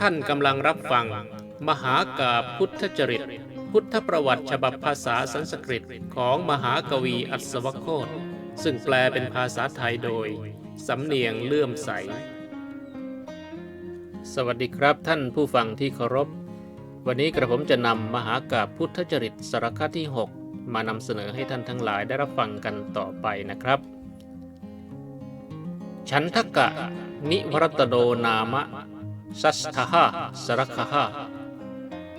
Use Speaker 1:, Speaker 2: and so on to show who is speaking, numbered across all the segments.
Speaker 1: ท่านกำลังรับฟัง มหากาพพุทธจริต พุทธประวัติฉบับภาษาสันสกฤตของมหากวีอัศวโคตซึ่งแปลเป็นภาษาไทยโดย สำเนียงเลื่อมใส สวัสดีครับท่านผู้ฟังที่เคารพ วันนี้กระผมจะนำมหากาพพุทธจริตสารคที่ 6 มานำเสนอให้ท่านทั้งหลายได้รับฟังกันต่อไปนะครับ ฉันทกะ นิวรตโดนามะ สัสทหะสรคหะ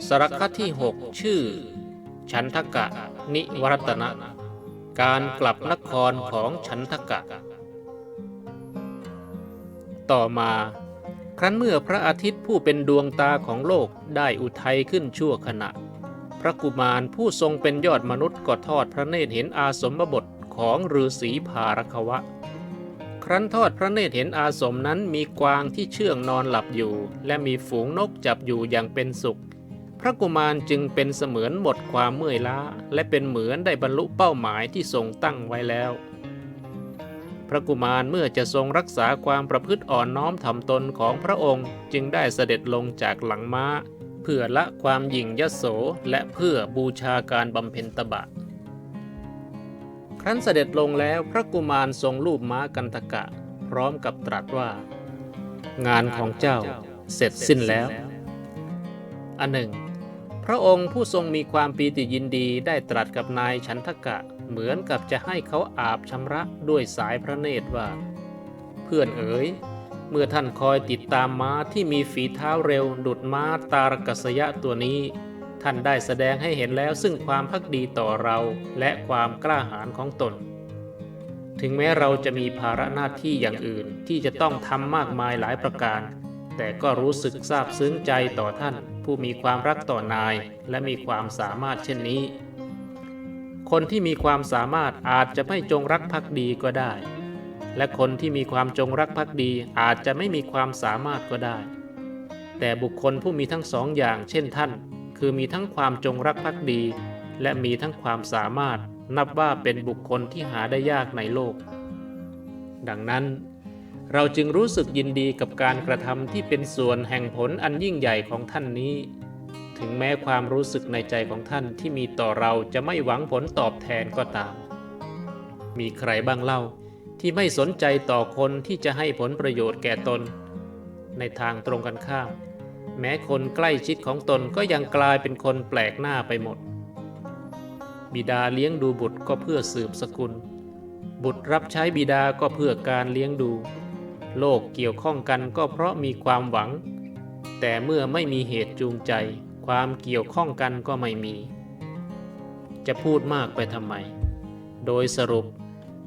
Speaker 1: สรคที่6ชื่อฉันทกะ นิวรตนะ การกลับนครของฉันทกะ ต่อมา ครั้นเมื่อพระอาทิตย์ผู้เป็นดวงตาของโลกได้อุทัยขึ้นชั่วขณะ พระกุมารผู้ทรงเป็นยอดมนุษย์ก็ทอดพระเนตรเห็นอาสมบทของฤาษีภารควะ ครั้นทอดพระเนตรเห็นอาสมนั้นมีกวางที่เชื่องนอนหลับอยู่ และมีฝูงนกจับอยู่อย่างเป็นสุข พระกุมารจึงเป็นเสมือนหมดความเมื่อยล้า และเป็นเหมือนได้บรรลุเป้าหมายที่ทรงตั้งไว้แล้ว พระกุมารเมื่อจะทรงรักษาความประพฤติอ่อนน้อมถ่อมตนของพระองค์ จึงได้เสด็จลงจากหลังม้า เพื่อละความหยิ่งยโสและเพื่อบูชาการบำเพ็ญตบะ ครั้นเสด็จลงแล้วพระกุมารทรงรูปม้ากันตกะ พร้อมกับตรัสว่า งานของเจ้าเสร็จสิ้นแล้ว อันหนึ่ง พระองค์ผู้ทรงมีความปีติยินดีได้ตรัสกับนายฉันทกะเหมือนกับจะให้เขาอาบชำระด้วยสายพระเนตรว่า เพื่อนเอ๋ยเมื่อท่านคอยติดตามม้าที่มีฝีเท้าเร็วดุดม้าตารกัสยะตัวนี้ ท่านได้แสดงให้เห็นแล้วซึ่งความพักดีต่อเราและความกล้าหาญของตน ถึงแม้เราจะมีภาระหน้าที่อย่างอื่นที่จะต้องทำมากมายหลายประการ แต่ก็รู้สึกซาบซึ้งใจต่อท่าน ผู้มีความรักต่อนาย และมีความสามารถเช่นนี้ คนที่มีความสามารถอาจจะไม่จงรักภักดีก็ได้ และคนที่มีความจงรักภักดีอาจจะไม่มีความสามารถก็ได้ แต่บุคคลผู้มีทั้งสองอย่างเช่นท่าน คือมีทั้งความจงรักภักดี และมีทั้งความสามารถนับว่าเป็นบุคคลที่หาได้ยากในโลก ดังนั้น เราจึงรู้สึกยินดีกับการกระทำที่เป็นส่วนแห่งผลอันยิ่งใหญ่ของท่านนี้ ถึงแม้ความรู้สึกในใจของท่านที่มีต่อเราจะไม่หวังผลตอบแทนก็ตาม มีใครบ้างเล่าที่ไม่สนใจต่อคนที่จะให้ผลประโยชน์แก่ตน ในทางตรงกันข้าม แม้คนใกล้ชิดของตนก็ยังกลายเป็นคนแปลกหน้าไปหมด บิดาเลี้ยงดูบุตรก็เพื่อสืบสกุล บุตรรับใช้บิดาก็เพื่อการเลี้ยงดู โลกเกี่ยวข้องกันก็เพราะมีความหวัง แต่เมื่อไม่มีเหตุจูงใจ ความเกี่ยวข้องกันก็ไม่มี จะพูดมากไปทำไม โดยสรุป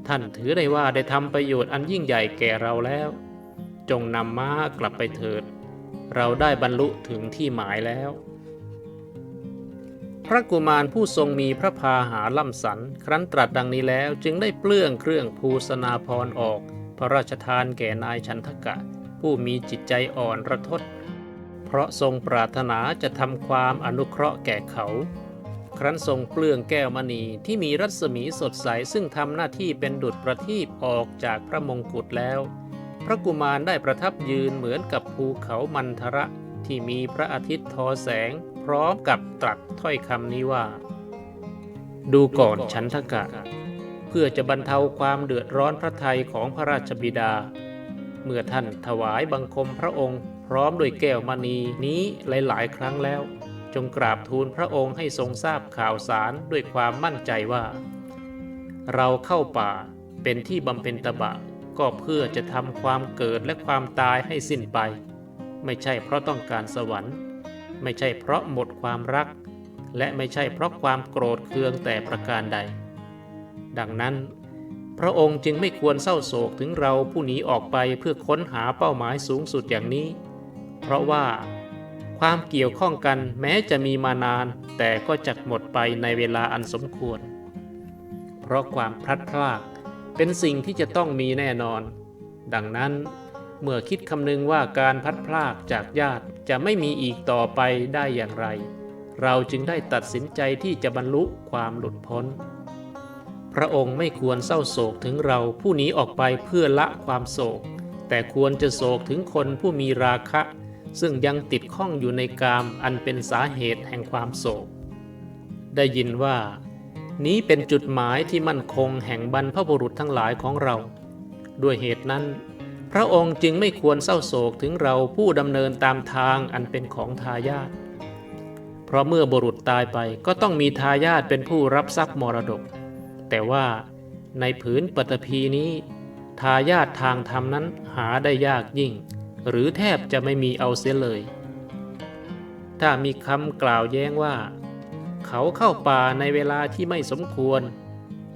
Speaker 1: ท่านถือได้ว่าได้ทำประโยชน์อันยิ่งใหญ่แก่เราแล้ว จงนำม้ากลับไปเถิด เราได้บรรลุถึงที่หมายแล้ว พระกุมารผู้ทรงมีพระพาหาล่ำสัน ครั้นตรัสดังนี้แล้วจึงได้เปลื้องเครื่องภูสนาพรออก พระราชทานแก่นายชันทกะ ผู้มีจิตใจอ่อนระทดเพราะทรงปรารถนาจะทำความอนุเคราะห์แก่เขา ครั้นทรงเปลื้องแก้วมณีที่มีรัศมีสดใสซึ่งทำหน้าที่เป็นดุจประทีปออกจากพระมงกุฎแล้ว ระกุมารได้ประทับยืนเหมือนกับภูเขามันทระที่มีพระอาทิตย์ทอแสง พร้อมกับตรัสถ้อยคำนี้ว่า ดูก่อนฉันทกะ เพื่อจะบรรเทาความเดือดร้อนพระทัยของพระราชบิดา เมื่อท่านถวายบังคมพระองค์ พร้อมด้วยแก้วมณีนี้หลาย ๆ ครั้งแล้ว จงกราบทูลพระองค์ให้ทรงทราบข่าวสารด้วยความมั่นใจว่า เราเข้าป่าเป็นที่บำเพ็ญตบะ ก็เพื่อจะทำความเกิดและความตายให้สิ้นไป ไม่ใช่เพราะต้องการสวรรค์ ไม่ใช่เพราะหมดความรัก และไม่ใช่เพราะความโกรธเคืองแต่ประการใด ดังนั้น พระองค์จึงไม่ควรเศร้าโศกถึงเราผู้หนีออกไปเพื่อค้นหาเป้าหมายสูงสุดอย่างนี้ เพราะว่าความเกี่ยวข้องกันแม้จะมีมานาน แต่ก็จะหมดไปในเวลาอันสมควร เพราะความพลัดพราก เป็นสิ่งที่จะต้องมีแน่นอน ดังนั้นเมื่อคิดคำนึงว่าการพัดพรากจากญาติจะไม่มีอีกต่อไปได้อย่างไร เราจึงได้ตัดสินใจที่จะบรรลุความหลุดพ้น พระองค์ไม่ควรเศร้าโศกถึงเราผู้หนีออกไปเพื่อละความโศก แต่ควรจะโศกถึงคนผู้มีราคะ ซึ่งยังติดข้องอยู่ในกามอันเป็นสาเหตุแห่งความโศก ได้ยินว่า นี้เป็นจุดหมายที่มั่นคงแห่งบรรพบุรุษทั้งหลายของเรา ด้วยเหตุนั้น พระองค์จึงไม่ควรเศร้าโศกถึงเราผู้ดำเนินตามทางอันเป็นของทายาทเพราะเมื่อบุรุษตายไปก็ต้องมีทายาทเป็นผู้รับทรัพย์มรดก แต่ว่าในผืนปฐพีนี้ ทายาททางธรรมนั้นหาได้ยากยิ่ง หรือแทบจะไม่มีเอาเสียเลย ถ้ามีคำกล่าวแย้งว่า เขาเข้าป่าในเวลาที่ไม่สมควร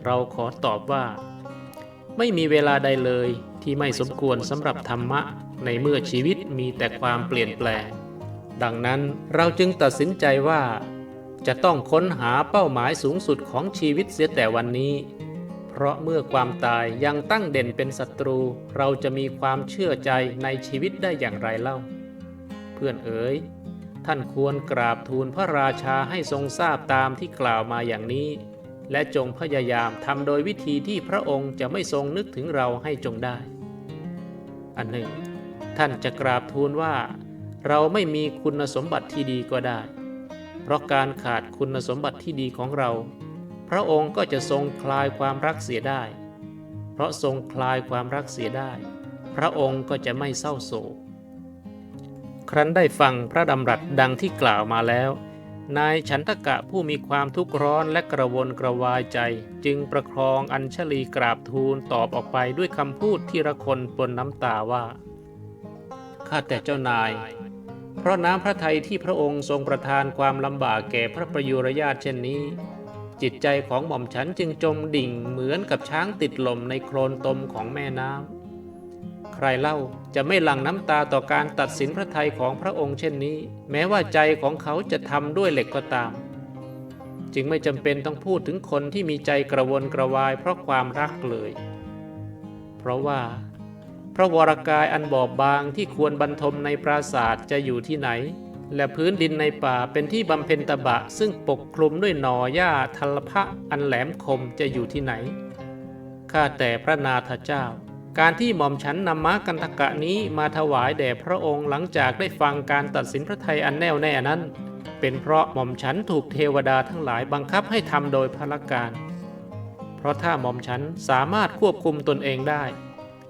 Speaker 1: เราขอตอบว่า ไม่มีเวลาใดเลยที่ไม่สมควรสำหรับธรรมะ ในเมื่อชีวิตมีแต่ความเปลี่ยนแปลง ดังนั้นเราจึงตัดสินใจว่า จะต้องค้นหาเป้าหมายสูงสุดของชีวิตเสียแต่วันนี้ เพราะเมื่อความตายยังตั้งเด่นเป็นศัตรู เราจะมีความเชื่อใจในชีวิตได้อย่างไรเล่า เพื่อนเอ๋ย ท่านควรกราบทูลพระราชาให้ทรงทราบตามที่กล่าวมาอย่างนี้ และจงพยายามทำโดยวิธีที่พระองค์จะไม่ทรงนึกถึงเราให้จงได้ อันหนึ่ง ท่านจะกราบทูลว่า เราไม่มีคุณสมบัติที่ดีก็ได้ เพราะการขาดคุณสมบัติที่ดีของเรา พระองค์ก็จะทรงคลายความรักเสียได้ เพราะทรงคลายความรักเสียได้ พระองค์ก็จะไม่เศร้าโศก ครั้นได้ฟังพระดำรัสดังที่กล่าวมาแล้ว นายฉันทกะผู้มีความทุกข์ร้อนและกระวนกระวายใจ จึงประครองอัญชลีกราบทูลตอบออกไปด้วยคำพูดที่ระคนปนน้ำตาว่า ข้าแต่เจ้านาย เพราะน้ำพระทัยที่พระองค์ทรงประทานความลำบากแก่พระประยุรญาติเช่นนี้ จิตใจของหม่อมฉันจึงจมดิ่งเหมือนกับช้างติดลมในโคลนตมของแม่น้ำ ใครเล่าจะไม่หลั่งน้ำตาต่อการตัดสินพระทัยของพระองค์เช่นนี้ แม้ว่าใจของเขาจะทำด้วยเหล็กก็ตาม จึงไม่จำเป็นต้องพูดถึงคนที่มีใจกระวนกระวายเพราะความรักเลย เพราะว่า พระวรากายอันบอบบางที่ควรบรรทมในปราศาสตร์จะอยู่ที่ไหน และพื้นดินในป่าเป็นที่บำเพ็ญตบะ ซึ่งปกคลุมด้วยหน่อหญ้าทัลพะอันแหลมคมจะอยู่ที่ไหนข้าแต่พระนาถเจ้า การที่หม่อมฉันนำม้ากันทกะนี้มาถวายแด่พระองค์หลังจากได้ฟังการตัดสินพระทัยอันแน่วแน่นั้น เป็นเพราะหม่อมฉันถูกเทวดาทั้งหลายบังคับให้ทำโดยพละการ เพราะถ้าหม่อมฉันสามารถควบคุมตนเองได้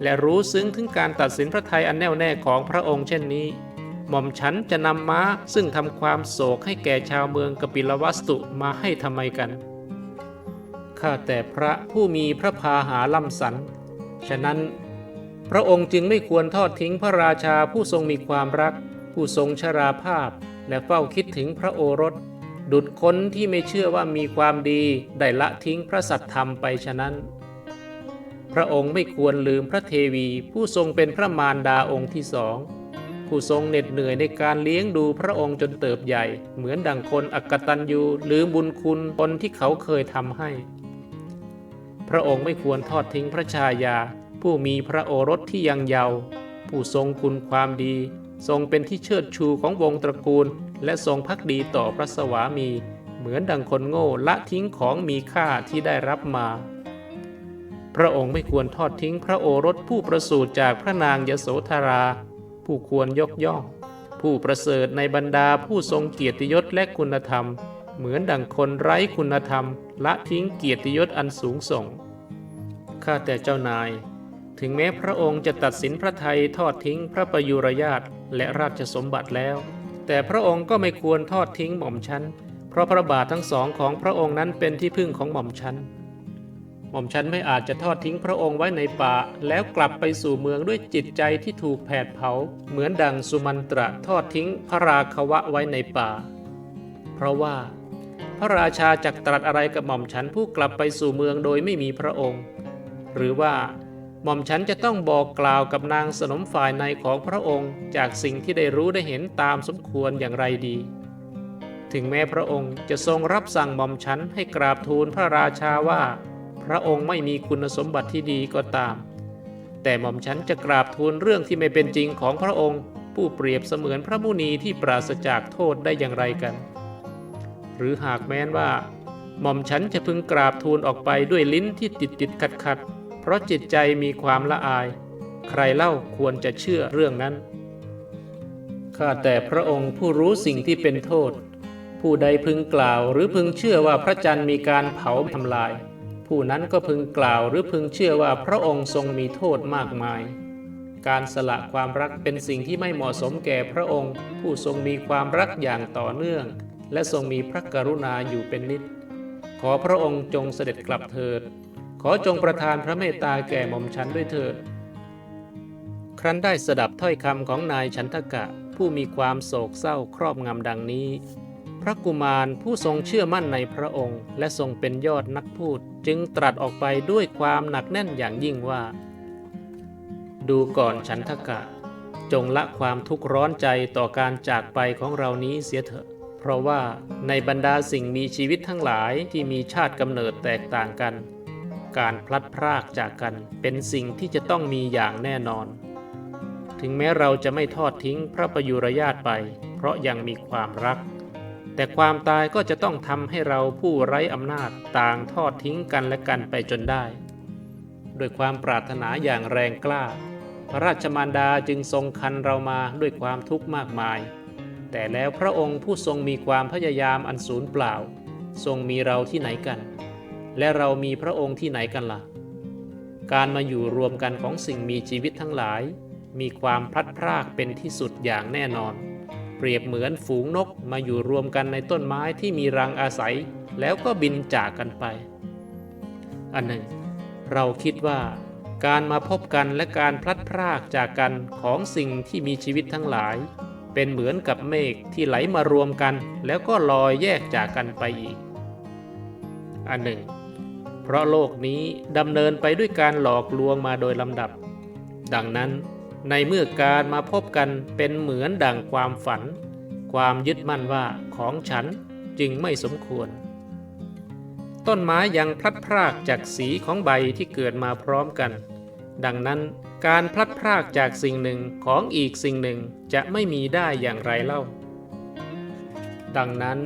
Speaker 1: และรู้ซึ้งถึงการตัดสินพระทัยอันแน่วแน่ของพระองค์เช่นนี้ หม่อมฉันจะนำม้าซึ่งทำความโศกให้แก่ชาวเมืองกปิลวัสตุมาให้ทำไมกันข้าแต่พระผู้มีพระพาหาล่ำสัน ฉะนั้น พระองค์จึงไม่ควรทอดทิ้งพระราชาผู้ทรงมีความรัก ผู้ทรงชราภาพ และเฝ้าคิดถึงพระโอรส ดุดคนที่ไม่เชื่อว่ามีความดีได้ละทิ้งพระสัตธรรมไปฉะนั้น พระองค์ไม่ควรลืมพระเทวีผู้ทรงเป็นพระมารดาองค์ที่สองผู้ทรงเหน็ดเหนื่อยในการเลี้ยงดูพระองค์จนเติบใหญ่ เหมือนดังคนอักตันยูลืมบุญคุณตนที่เขาเคยทำให้ พระองค์ไม่ควรทอดทิ้งพระชายา ผู้มีพระโอรสที่ยังเยาว์ผู้ทรงคุณความดี ทรงเป็นที่เชิดชูของวงตระกูล และทรงพักดีต่อพระสวามี เหมือนดังคนโง่ละทิ้งของมีค่าที่ได้รับมา พระองค์ไม่ควรทอดทิ้งพระโอรสผู้ประสูติจากพระนางยโสธรา ผู้ควรยกย่อง ผู้ประเสริฐในบรรดาผู้ทรงเกียรติยศและคุณธรรม เหมือนดังคนไร้คุณธรรม ละทิ้งเกียรติยศอันสูงส่ง ข้าแต่เจ้านาย ถึงแม้พระองค์จะตัดสินพระไทยทอดทิ้งพระประยุรญาตและราชสมบัติแล้ว แต่พระองค์ก็ไม่ควรทอดทิ้งหม่อมฉัน เพราะพระบาททั้งสองของพระองค์นั้นเป็นที่พึ่งของหม่อมฉัน หม่อมฉันไม่อาจจะทอดทิ้งพระองค์ไว้ในป่า แล้วกลับไปสู่เมืองด้วยจิตใจที่ถูกแผดเผา เหมือนดังสุมันตระทอดทิ้งพระราควะไว้ในป่า เพราะว่า พระราชาจักตรัสอะไรกับหม่อมฉันผู้กลับไปสู่เมืองโดยไม่มีพระองค์ หรือว่าหม่อมฉันจะต้องบอกกล่าวกับนางสนมฝ่ายในของพระองค์จากสิ่งที่ได้รู้ได้เห็นตามสมควรอย่างไรดี ถึงแม้พระองค์จะทรงรับสั่งหม่อมฉันให้กราบทูลพระราชาว่า พระองค์ไม่มีคุณสมบัติที่ดีก็ตาม แต่หม่อมฉันจะกราบทูลเรื่องที่ไม่เป็นจริงของพระองค์ ผู้เปรียบเสมือนพระมุนีที่ปราศจากโทษได้อย่างไรกัน หรือหากแม้นว่า หม่อมฉันจะพึงกราบทูลออกไปด้วยลิ้นที่ติดติดขัดขัดเพราะจิตใจมีความละอาย ใครเล่าควรจะเชื่อเรื่องนั้นข้าแต่พระองค์ผู้รู้สิ่งที่เป็นโทษ ผู้ใดพึงกล่าวหรือพึงเชื่อว่าพระจันทร์มีการเผาทำลาย ผู้นั้นก็พึงกล่าวหรือพึงเชื่อว่าพระองค์ทรงมีโทษมากมาย การสละความรักเป็นสิ่งที่ไม่เหมาะสมแก่พระองค์ ผู้ทรงมีความรักอย่างต่อเนื่อง และทรงมีพระกรุณาอยู่เป็นนิด ขอพระองค์จงเสด็จกลับเถิด ขอจงประทานพระเมตตาแก่หม่อมฉันด้วยเถิด ครั้นได้สดับถ้อยคำของนายฉันทกะผู้มีความโศกเศร้าครอบงำดังนี้ พระกุมารผู้ทรงเชื่อมั่นในพระองค์ และทรงเป็นยอดนักพูด จึงตรัสออกไปด้วยความหนักแน่นอย่างยิ่งว่า ดูก่อนฉันทกะ จงละความทุกข์ร้อนใจต่อการจากไปของเรานี้เสียเถอะ เพราะว่าในบรรดาสิ่งมีชีวิตทั้งหลายที่มีชาติกำเนิดแตกต่างกัน การพลัดพรากจากกันเป็นสิ่งที่จะต้องมีอย่างแน่นอน ถึงแม้เราจะไม่ทอดทิ้งพระประยุรญาตไป เพราะยังมีความรัก แต่ความตายก็จะต้องทำให้เราผู้ไร้อำนาจต่างทอดทิ้งกันและกันไปจนได้ ด้วยความปรารถนาอย่างแรงกล้า พระราชมารดาจึงทรงคันเรามาด้วยความทุกข์มากมาย แต่แล้วพระองค์ผู้ทรงมีความพยายามอันสูญเปล่า ทรงมีเราที่ไหนกัน และเรามีพระองค์ที่ไหนกันล่ะ การมาอยู่รวมกันของสิ่งมีชีวิตทั้งหลาย มีความพลัดพรากเป็นที่สุดอย่างแน่นอน เปรียบเหมือนฝูงนกมาอยู่รวมกันในต้นไม้ที่มีรังอาศัย แล้วก็บินจากกันไป อันหนึ่ง เราคิดว่าการมาพบกันและการพลัดพรากจากกันของสิ่งที่มีชีวิตทั้งหลาย เป็นเหมือนกับเมฆที่ไหลมารวมกัน แล้วก็ลอยแยกจากกันไปอีก อันหนึ่ง เพราะโลกนี้ดำเนินไปด้วยการหลอกลวงมาโดยลำดับ ดังนั้นในเมื่อการมาพบกันเป็นเหมือนดังความฝัน ความยึดมั่นว่าของฉันจึงไม่สมควร ต้นไม้ยังพลัดพรากจากสีของใบที่เกิดมาพร้อมกัน ดังนั้นการพลัดพรากจากสิ่งหนึ่งของอีกสิ่งหนึ่งจะไม่มีได้อย่างไรเล่า ดังนั้น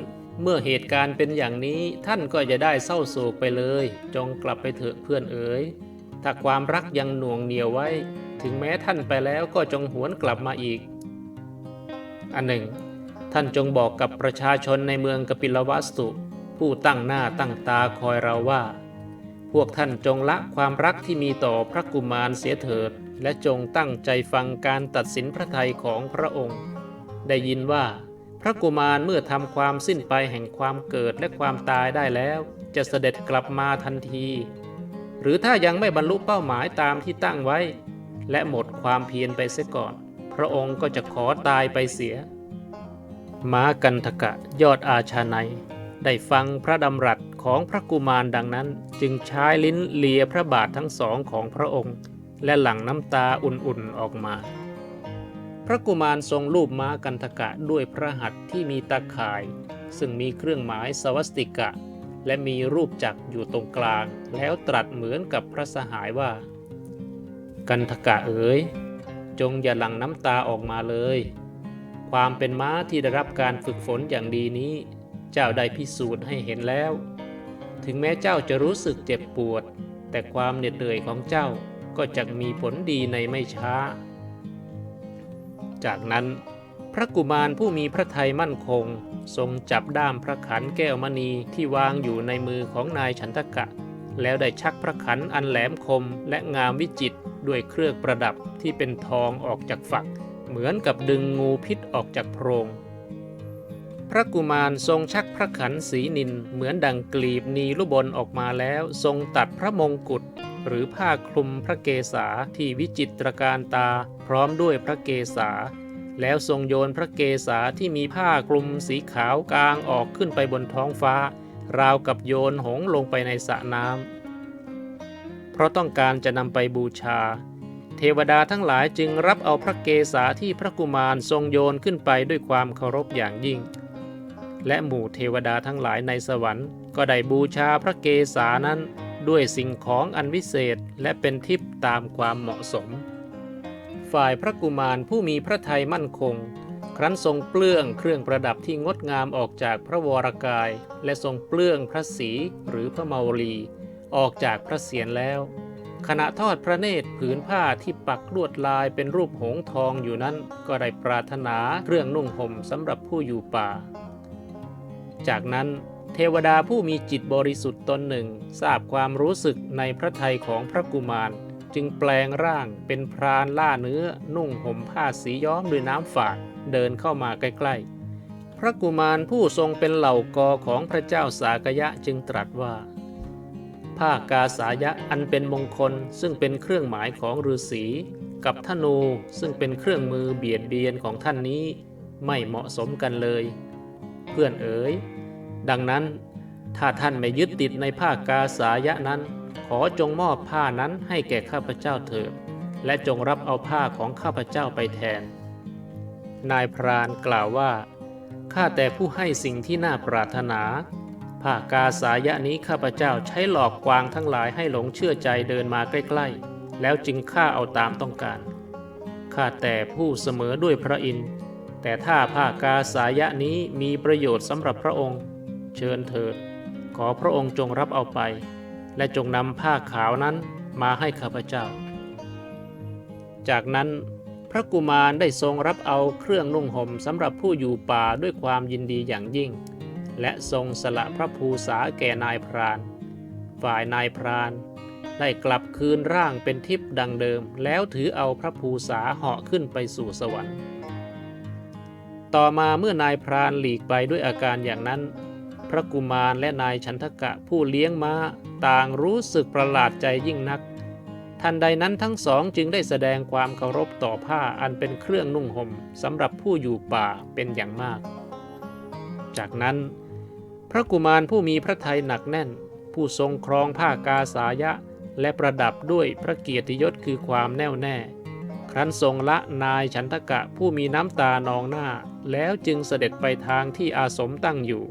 Speaker 1: เมื่อเหตุการณ์เป็นอย่างนี้ท่านก็จะได้เศร้าโศกไปเลย จงกลับไปเถอะเพื่อนเอ๋ยถ้าความรักยังหน่วงเหนียวไว้ ถึงแม้ท่านไปแล้วก็จงหวนกลับมาอีก อันหนึ่ง ท่านจงบอกกับประชาชนในเมืองกปิลวัสตุ ผู้ตั้งหน้าตั้งตาคอยเราว่า พวกท่านจงละความรักที่มีต่อพระกุมารเสียเถิด และจงตั้งใจฟังการตัดสินพระทัยของพระองค์ ได้ยินว่า พระกุมารเมื่อทำความสิ้นไปแห่งความเกิดและความตายได้แล้ว จะเสด็จกลับมาทันที หรือถ้ายังไม่บรรลุเป้าหมายตามที่ตั้งไว้ และหมดความเพียรไปเสียก่อน พระองค์ก็จะขอตายไปเสีย ม้ากันทกะยอดอาชาใน ได้ฟังพระดำรัสของพระกุมารดังนั้น จึงใช้ลิ้นเลียพระบาททั้งสองของพระองค์ และหลั่งน้ำตาอุ่นๆออกมา พระกุมารทรงลูบม้ากันทกะด้วยพระหัตถ์ที่มีตาข่าย ซึ่งมีเครื่องหมายสวัสติกะ และมีรูปจักรอยู่ตรงกลาง แล้วตรัสเหมือนกับพระสหายว่า กันทกะเอ๋ยจงอย่าหลั่งน้ำตาออกมาเลย ความเป็นม้าที่ได้รับการฝึกฝนอย่างดีนี้ เจ้าได้พิสูจน์ให้เห็นแล้ว ถึงแม้เจ้าจะรู้สึกเจ็บปวด แต่ความเหน็ดเหนื่อยของเจ้าก็จะมีผลดีในไม่ช้า จากนั้น พระกุมารผู้มีพระทัยมั่นคง ทรงจับด้ามพระขันแก้วมณีที่วางอยู่ในมือของนายฉันทกะ แล้วได้ชักพระขันอันแหลมคมและงามวิจิตรด้วยเครื่องประดับที่เป็นทองออกจากฝัก เหมือนกับดึงงูพิษออกจากโพรง พระกุมารทรงชักพระขันสีนินเหมือนดังกลีบนีลุบลออกมาแล้ว ทรงตัดพระมงกุฎหรือผ้าคลุมพระเกศาที่วิจิตรการตาพร้อมด้วยพระเกศา แล้วทรงโยนพระเกศาที่มีผ้าคลุมสีขาวกลางออกขึ้นไปบนท้องฟ้า ราวกับโยนหงส์ลงไปในสระน้ำเพราะต้องการจะนำไปบูชา เทวดาทั้งหลายจึงรับเอาพระเกศาที่พระกุมารทรงโยนขึ้นไปด้วยความเคารพอย่างยิ่ง และหมู่เทวดาทั้งหลายในสวรรค์ ก็ได้บูชาพระเกศานั้นด้วยสิ่งของอันวิเศษและเป็นทิพย์ตามความเหมาะสม ฝ่ายพระกุมารผู้มีพระทัยมั่นคง ครั้นทรงเปลื้องเครื่องประดับที่งดงามออกจากพระวรกาย และทรงเปลื้องพระศีหรือพระเมาลี ออกจากพระเศียรแล้ว ขณะทอดพระเนตรผืนผ้าที่ปักลวดลายเป็นรูปหงส์ทองอยู่นั้นก็ได้ปรารถนาเครื่องนุ่งห่มสำหรับผู้อยู่ป่า จากนั้นเทวดาผู้มีจิตบริสุทธิ์ตนหนึ่ง ทราบความรู้สึกในพระทัยของพระกุมาร จึงแปลงร่างเป็นพรานล่าเนื้อนุ่งห่มผ้าสีย้อมด้วยน้ำฝาดเดินเข้ามาใกล้ๆ พระกุมารผู้ทรงเป็นเหล่ากอของพระเจ้าสากยะจึงตรัสว่า ผ้ากาสายะอันเป็นมงคลซึ่งเป็นเครื่องหมายของฤาษีกับธนูซึ่งเป็นเครื่องมือเบียดเบียนของท่านนี้ ไม่เหมาะสมกันเลย เพื่อนเอ๋ย ดังนั้นถ้าท่านไม่ยึดติดในผ้ากาสายะนั้น ขอจงมอบผ้านั้นให้แก่ข้าพเจ้าเถิดและจงรับเอาผ้าของข้าพเจ้าไปแทน นายพรานกล่าวว่า ข้าแต่ผู้ให้สิ่งที่น่าปรารถนา ผ้ากาสายะนี้ข้าพเจ้าใช้หลอกกวางทั้งหลายให้หลงเชื่อใจเดินมาใกล้ ๆ แล้วจึงฆ่าเอาตามต้องการ ข้าแต่ผู้เสมอด้วยพระอินทร์ แต่ถ้าผ้ากาสายะนี้มีประโยชน์สำหรับพระองค์ เชิญเถิด ขอพระองค์จงรับเอาไป และจงนำผ้าขาวนั้นมาให้ข้าพเจ้า จากนั้นพระกุมารได้ทรงรับเอาเครื่องนุ่งห่มสำหรับผู้อยู่ป่าด้วยความยินดีอย่างยิ่ง และทรงสละพระภูษาแก่นายพราน ฝ่ายนายพราน ได้กลับคืนร่างเป็นทิพย์ดังเดิม แล้วถือเอาพระภูษาเหาะขึ้นไปสู่สวรรค์ ต่อมาเมื่อนายพรานหลีกไปด้วยอาการอย่างนั้น พระกุมารและนายชันทกะผู้เลี้ยงม้าต่างรู้สึกประหลาดใจยิ่งนัก ทันใดนั้นทั้งสองจึงได้แสดงความเคารพต่อผ้าอันเป็นเครื่องนุ่งห่มสำหรับผู้อยู่ป่าเป็นอย่างมาก จากนั้น พระกุมารผู้มีพระทัยหนักแน่น ผู้ทรงครองผ้ากาสายะและประดับด้วยพระเกียรติยศคือความแน่วแน่ ครั้นทรงละนายฉันทกะผู้มีน้ำตานองหน้า แล้วจึงเสด็จไปทางที่อาสมตั้งอยู่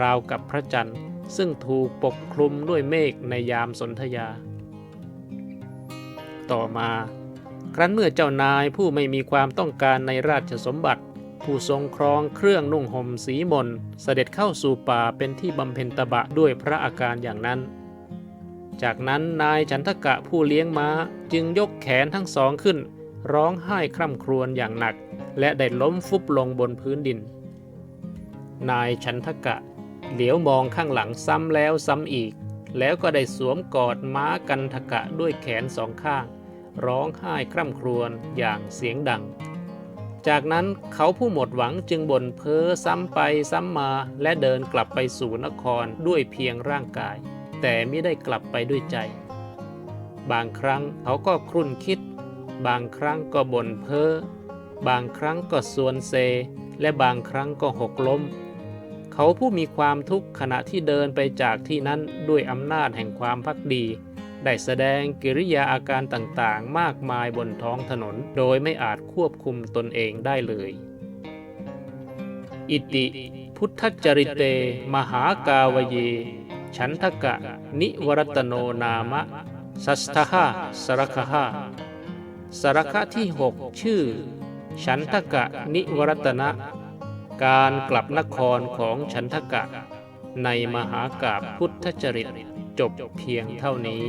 Speaker 1: ราวกับพระจันทร์ ซึ่งถูกปกคลุมด้วยเมฆในยามสนธยา ต่อมา ครั้นเมื่อเจ้านายผู้ไม่มีความต้องการในราชสมบัติ ผู้ทรงครองเครื่องนุ่งห่มสีมนเสด็จเข้าสู่ป่าเป็นที่บำเพ็ญตบะด้วยพระอาการอย่างนั้นจากนั้นนายฉันทกะผู้เลี้ยงม้าจึงยกแขนทั้งสองขึ้น ร้องไห้คร่ำครวญอย่างหนัก และได้ล้มฟุบลงบนพื้นดิน นายฉันทกะ เหลียวมองข้างหลังซ้ำแล้วซ้ำอีก แล้วก็ได้สวมกอดม้ากันทกะด้วยแขนสองข้าง ร้องไห้คร่ำครวญอย่างเสียงดัง จากนั้นเขาผู้หมดหวังจึงบ่นเพ้อซ้ำไปซ้ำมาและเดินกลับไปสู่นครด้วยเพียงร่างกาย แต่ไม่ได้กลับไปด้วยใจบางครั้งเขาก็ครุ่นคิด บางครั้งก็บ่นเพ้อบางครั้งก็ส่วนเซ และบางครั้งก็หกล้ม เขาผู้มีความทุกข์ขณะที่เดินไปจากที่นั้นด้วยอำนาจแห่งความพักดี ได้แสดงกิริยาอาการต่างๆ มากมายบนท้องถนน โดยไม่อาจควบคุมตนเองได้เลย อิติ พุทธจริเต มหากาวเย ฉันทกะ นิวรตโนนามะ สัสทหะสรคหะ สารคะที่หกชื่อ ฉันทกะนิวรตนะ การกลับนครของฉันทกะ ในมหากาบพุทธจริตจบเพียงเท่านี้